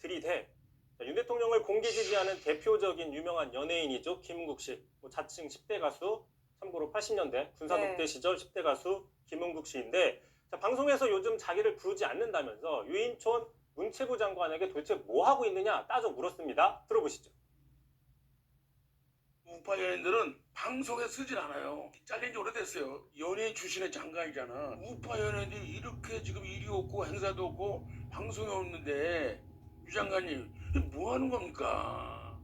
들이대 자, 윤 대통령을 공개 지지하는 대표적인 유명한 연예인이죠. 김은국 씨. 뭐 자칭 10대 가수, 참고로 80년대 군사독대 네. 시절 10대 가수 김은국 씨인데 자, 방송에서 요즘 자기를 부르지 않는다면서 유인촌 문체부 장관에게 도대체 뭐 하고 있느냐 따져 물었습니다. 들어보시죠. 우파 연예인들은 방송에 쓰질 않아요. 잘린 지 오래됐어요. 연예인 출신의 장관이잖아. 우파 연예인들이 이렇게 지금 일이 없고 행사도 없고 방송에 없는데 유 장관님 뭐 하는 겁니까?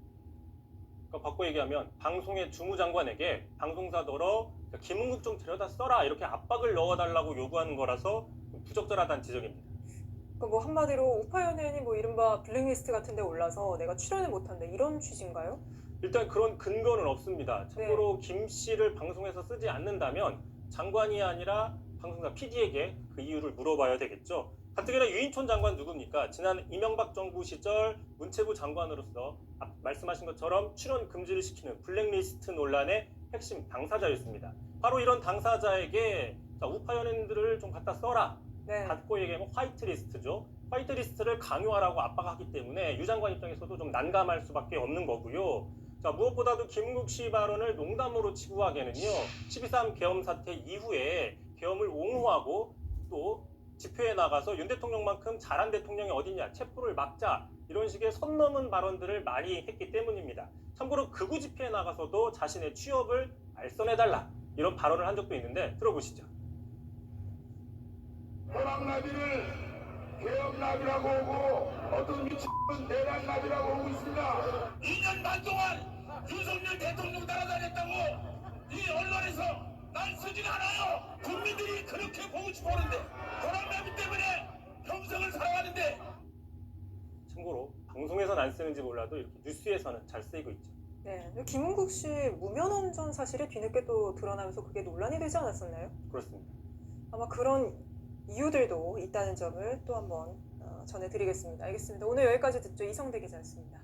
그러니까 바꿔 얘기하면 방송의 주무장관에게 방송사더러 김은국 좀 데려다 써라 이렇게 압박을 넣어달라고 요구하는 거라서 부적절하다는 지적입니다. 그러니까 뭐 한마디로 우파 연예인이 뭐 이른바 블랙리스트 같은 데 올라서 내가 출연을 못한다 이런 취지인가요? 일단 그런 근거는 없습니다. 참고로 김 씨를 방송에서 쓰지 않는다면 장관이 아니라 방송사 PD에게 그 이유를 물어봐야 되겠죠. 가뜩이나 유인촌 장관 누굽니까? 지난 이명박 정부 시절 문체부 장관으로서 앞 말씀하신 것처럼 출연 금지를 시키는 블랙리스트 논란의 핵심 당사자였습니다. 바로 이런 당사자에게 자, 우파 연예인들을 좀 갖다 써라. 네. 갖고 얘기하면 화이트리스트죠. 화이트리스트를 강요하라고 압박하기 때문에 유 장관 입장에서도 좀 난감할 수밖에 없는 거고요. 자, 무엇보다도 김국 씨 발언을 농담으로 치부하기에는요. 12.3 계엄 사태 이후에 계엄을 옹호하고 또 집회에 나가서 윤 대통령만큼 잘한 대통령이 어딨냐, 체포를 막자 이런 식의 선 넘은 발언들을 많이 했기 때문입니다. 참고로 극우 집회에 나가서도 자신의 취업을 알선해달라 이런 발언을 한 적도 있는데 들어보시죠. 호랑나비를 개엄나비라고 오고 어떤 미친은 대란나비라고 오고 있습니다. 2년 반 동안 윤석열 대통령 따라다녔다고 이 언론에서 국민들이 그렇게 보고 싶어하는데 호랑나비 때문에 평생을 살아가는데 참고로 방송에선 안 쓰는지 몰라도 이렇게 뉴스에서는 잘 쓰이고 있죠. 네. 김은국 씨 무면 운전 사실이 뒤늦게 또 드러나면서 그게 논란이 되지 않았었나요? 그렇습니다. 아마 그런 이유들도 있다는 점을 또 한번 어, 전해드리겠습니다. 알겠습니다. 오늘 여기까지 듣죠. 이성대 기자였습니다.